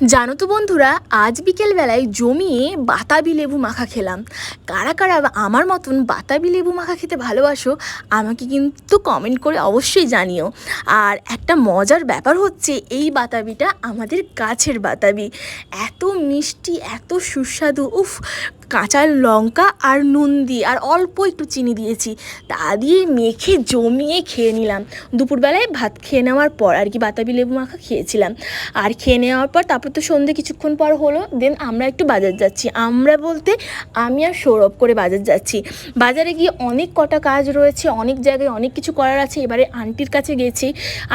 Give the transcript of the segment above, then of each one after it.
জানো তো বন্ধুরা, আজ বিকেলবেলায় জমিয়ে বাতাবি লেবু মাখা খেলাম। কারা কারা আমার মতন বাতাবি লেবু মাখা খেতে ভালোবাসো, আমাকে কিন্তু কমেন্ট করে অবশ্যই জানিও। আর একটা মজার ব্যাপার হচ্ছে, এই বাতাবিটা আমাদের গাছের বাতাবি। এত মিষ্টি, এত সুস্বাদু, উফ কাঁচা লঙ্কা আর নুন দিয়ে আর অল্প একটু চিনি দিয়েছি। তা দিয়ে মেখে জমিয়ে খেয়ে নিলাম। দুপুরবেলায় ভাত খেয়ে নেওয়ার পর আর কি বাতাবি লেবু মাখা খেয়েছিলাম। আর খেয়ে নেওয়ার পর তারপর তো সন্ধে কিছুক্ষণ পর হলো দেন আমরা একটু বাজার যাচ্ছি। আমরা বলতে আমি আর সৌরভ করে বাজার যাচ্ছি। বাজারে গিয়ে অনেক কটা কাজ রয়েছে, অনেক জায়গায় অনেক কিছু করার আছে। এবারে আন্টির কাছে গেছি।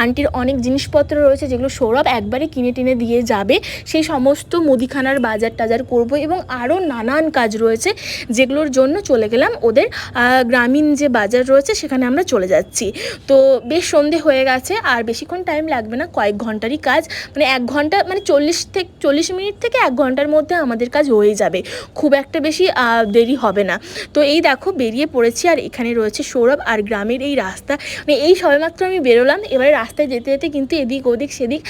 আন্টির অনেক জিনিসপত্র রয়েছে যেগুলো সৌরভ একবারে কিনে টিনে দিয়ে যাবে। সেই সমস্ত মুদিখানার বাজার টাজার করব এবং আরও নানান কাজ রয়েছে যেগুলোর জন্য চলে গেলাম ওদের গ্রামীণ যে বাজার রয়েছে সেখানে আমরা চলে যাচ্ছি। তো বেশ সন্ধে হয়ে গেছে, আর বেশিক্ষণ টাইম লাগবে না, কয়েক ঘন্টারই কাজ। মানে এক ঘণ্টা মানে চল্লিশ থেকে, চল্লিশ মিনিট থেকে এক ঘণ্টার মধ্যে আমাদের কাজ হয়ে যাবে। খুব একটা বেশি দেরি হবে না। তো এই দেখো বেরিয়ে পড়েছি, আর এখানে রয়েছে সৌরভ আর গ্রামের এই রাস্তা। মানে এই সবেমাত্র আমি বেরোলাম, এবারে রাস্তায় যেতে যেতে কিন্তু এদিক ওদিক সেদিক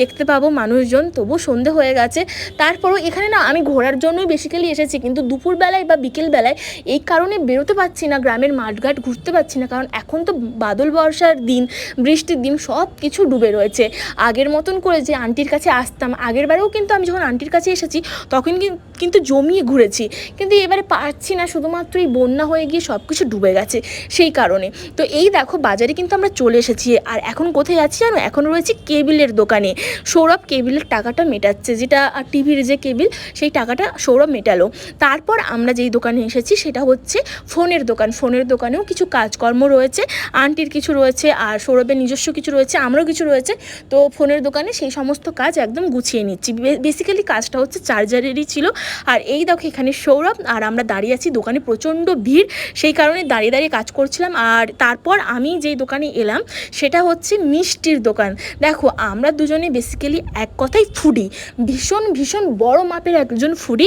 দেখতে পাবো মানুষজন। তবু সন্ধে হয়ে গেছে। তারপরও এখানে না আমি ঘোরার জন্যই বেসিক্যালি এসেছি, কিন্তু দুপুরবেলায় বা বিকেলবেলায় এই কারণে বেরোতে পারছি না, গ্রামের মাঠঘাট ঘুরতে পারছি না, কারণ এখন তো বাদল বর্ষার দিন, বৃষ্টির দিন, সব কিছু ডুবে রয়েছে। আগের মতন করে যে আন্টির কাছে আসতাম, আগের বারেও কিন্তু আমি যখন আন্টির কাছে এসেছি, তখন কিন্তু জমিয়ে ঘুরেছি। কিন্তু এবারে পারছি না, শুধুমাত্র এই বন্যা হয়ে গিয়ে সব কিছু ডুবে গেছে, সেই কারণে। তো এই দেখো, বাজারে কিন্তু আমরা চলে এসেছি, আর এখন কোথায় যাচ্ছি জানো? এখন রয়েছে কেবিলের দোকানে। সৌরভ কেবিলের টাকাটা মেটাচ্ছে, যেটা টিভির যে কেবিল, সেই টাকাটা সৌরভ মেটালো। তারপর আমরা যেই দোকানে এসেছি সেটা হচ্ছে ফোনের দোকান। ফোনের দোকানেও কিছু কাজকর্ম রয়েছে। আন্টির কিছু রয়েছে আর সৌরভের নিজস্ব কিছু রয়েছে, আমারও কিছু রয়েছে। তো ফোনের দোকানে সেই সমস্ত কাজ একদম গুছিয়ে নিচ্ছি। বেসিক্যালি কাজটা হচ্ছে চার্জারেরই ছিল। আর এই দেখো এখানে সৌরভ আর আমরা দাঁড়িয়ে আছি দোকানে প্রচণ্ড ভিড়। সেই কারণে দাঁড়িয়ে দাঁড়িয়ে কাজ করছিলাম। আর তারপর আমি যেই দোকানে এলাম সেটা হচ্ছে মিষ্টির দোকান। দেখো আমরা দুজনে বেসিক্যালি এক কথাই ফুডি ভীষণ ভীষণ বড় মাপের একজন ফুডি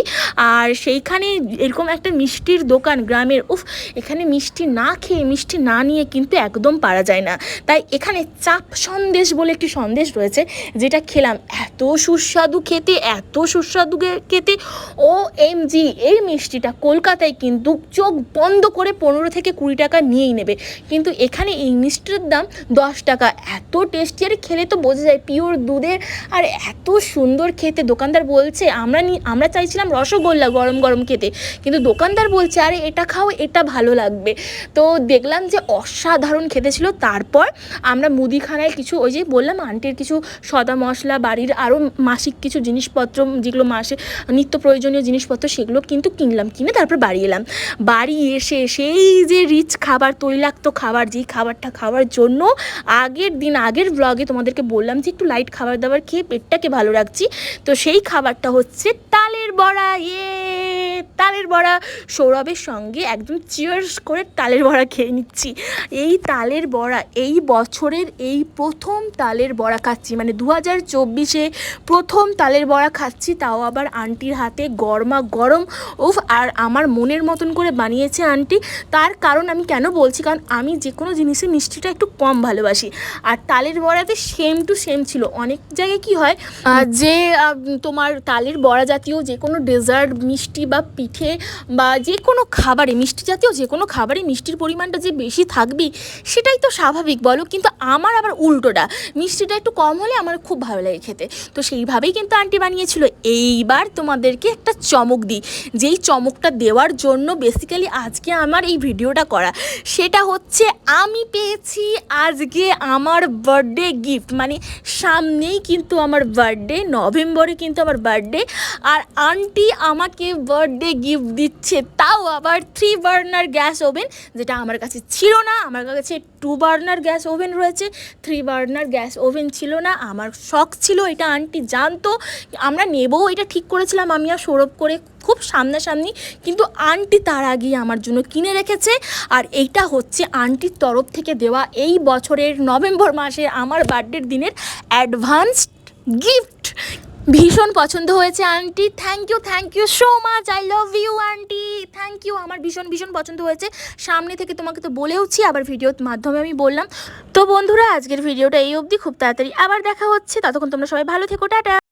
আর সেইখানে এরকম একটা মিষ্টির দোকান গ্রামের, উফ, এখানে মিষ্টি না খেয়ে, মিষ্টি না নিয়ে কিন্তু একদম পারা যায় না। তাই এখানে চাপ সন্দেশ বলে একটি সন্দেশ রয়েছে, যেটা খেলাম এত সুস্বাদু খেতে, এত সুস্বাদু খেতে। ও এম জি এই মিষ্টিটা কলকাতায় কিন্তু চোখ বন্ধ করে পনেরো থেকে কুড়ি টাকা নিয়েই নেবে। কিন্তু এখানে এই মিষ্টির দাম দশ টাকা। এত টেস্টি, আর খেলে তো বোঝা যায়, পিওর দুধের। আর এত সুন্দর খেতে দোকানদার বলছে, আমরা আমরা চাইছিলাম রসগোল্লা গরম গরম খেতে। কিন্তু দোকানদার বলছে, আরে, এটা খাও, এটা ভালো লাগবে। তো দেখলাম যে অসাধারণ খেতে ছিল। তারপর আমরা মুদিখানায় কিছু ওই যে বললাম, আন্টির কিছু সদা মশলা, বাড়ির আরও মাসিক কিছু জিনিসপত্র, যেগুলো মাসে নিত্য প্রয়োজনীয় জিনিসপত্র, সেগুলো কিন্তু কিনলাম, কিনে তারপর বাড়ি এলাম। বাড়ি এসে সেই যে রিচ খাবার, তৈলাক্ত খাবার, যেই খাবারটা খাওয়ার জন্য আগের দিন, আগের ব্লগে তোমাদেরকে বললাম যে একটু লাইট খাবার দাবার খেয়ে পেটটাকে ভালো রাখছি। তো সেই খাবারটা হচ্ছে তালের বড়া ইয়ে তালের বড়া। সৌরভের সঙ্গে একদম চিয়ার্স করে তালের বড়া খেয়ে নিচ্ছি। এই তালের বড়া, এই বছরের এই প্রথম তালের বড়া খাচ্ছি। মানে দু হাজার চব্বিশে প্রথম তালের বড়া খাচ্ছি, তাও আবার আন্টির হাতে গরমা গরম। উফ, আর আমার মনের মতন করে বানিয়েছে আন্টি। তার কারণ আমি কেন বলছি? কারণ আমি যে কোনো জিনিসে মিষ্টিটা একটু কম ভালোবাসি। আর তালের বড়াতে সেম টু সেম ছিল। অনেক জায়গায় কি হয় যে তোমার তালের বড়া জাতীয় যে কোনো ডেজার্ট মিষ্টি বা পিঠে বা যে কোনো খাবারে, মিষ্টি জাতীয় যে কোনো খাবারে মিষ্টির পরিমাণটা যে বেশি থাকবেই, সেটাই তো স্বাভাবিক বলো। কিন্তু আমার আবার উল্টোটা, মিষ্টিটা একটু কম হলে আমার খুব ভালো লাগে খেতে। তো সেইভাবেই কিন্তু আন্টি বানিয়েছিল। এইবার তোমাদেরকে একটা চমক দিই। যেই চমকটা দেওয়ার জন্য বেসিক্যালি আজকে আমার এই ভিডিওটা করা। সেটা হচ্ছে আমি পেয়েছি আজকে আমার বার্থডে গিফট মানে সামনেই কিন্তু আমার বার্থডে নভেম্বরে কিন্তু আমার বার্থডে আর আন্টি আমাকে বার্থডে গিফট দিচ্ছে, তাও আবার থ্রি বার্নার গ্যাস ওভেন যেটা আমার কাছে ছিল না, আমার কাছে টু বার্নার গ্যাস ওভেন রয়েছে থ্রি বার্নার গ্যাস ওভেন ছিল না, আমার শখ ছিল এটা আন্টি জানতো, আমরা নেবও এটা ঠিক করেছিলাম, আমি আর সৌরভ করে খুব সামনাসামনি, কিন্তু আন্টি তার আগেই আমার জন্য কিনে রেখেছে, আর এইটা হচ্ছে আন্টির তরফ থেকে দেওয়া এই বছরের নভেম্বর মাসে আমার বার্থডের দিনের অ্যাডভান্স গিফট ভীষণ পছন্দ হয়েছে, aunty. Thank you thank you so much I love you aunty. Thank you আমার ভীষণ ভীষণ পছন্দ হয়েছে। সামনে থেকে তোমাকে তো বলেওছি, আবার ভিডিওর মাধ্যমে আমি বললাম। তো বন্ধুরা, আজকের ভিডিওটা এই অবধি। খুব তাড়াতাড়ি আবার দেখা হচ্ছে। ততক্ষণ তোমরা সবাই ভালো থেকো, টাটা।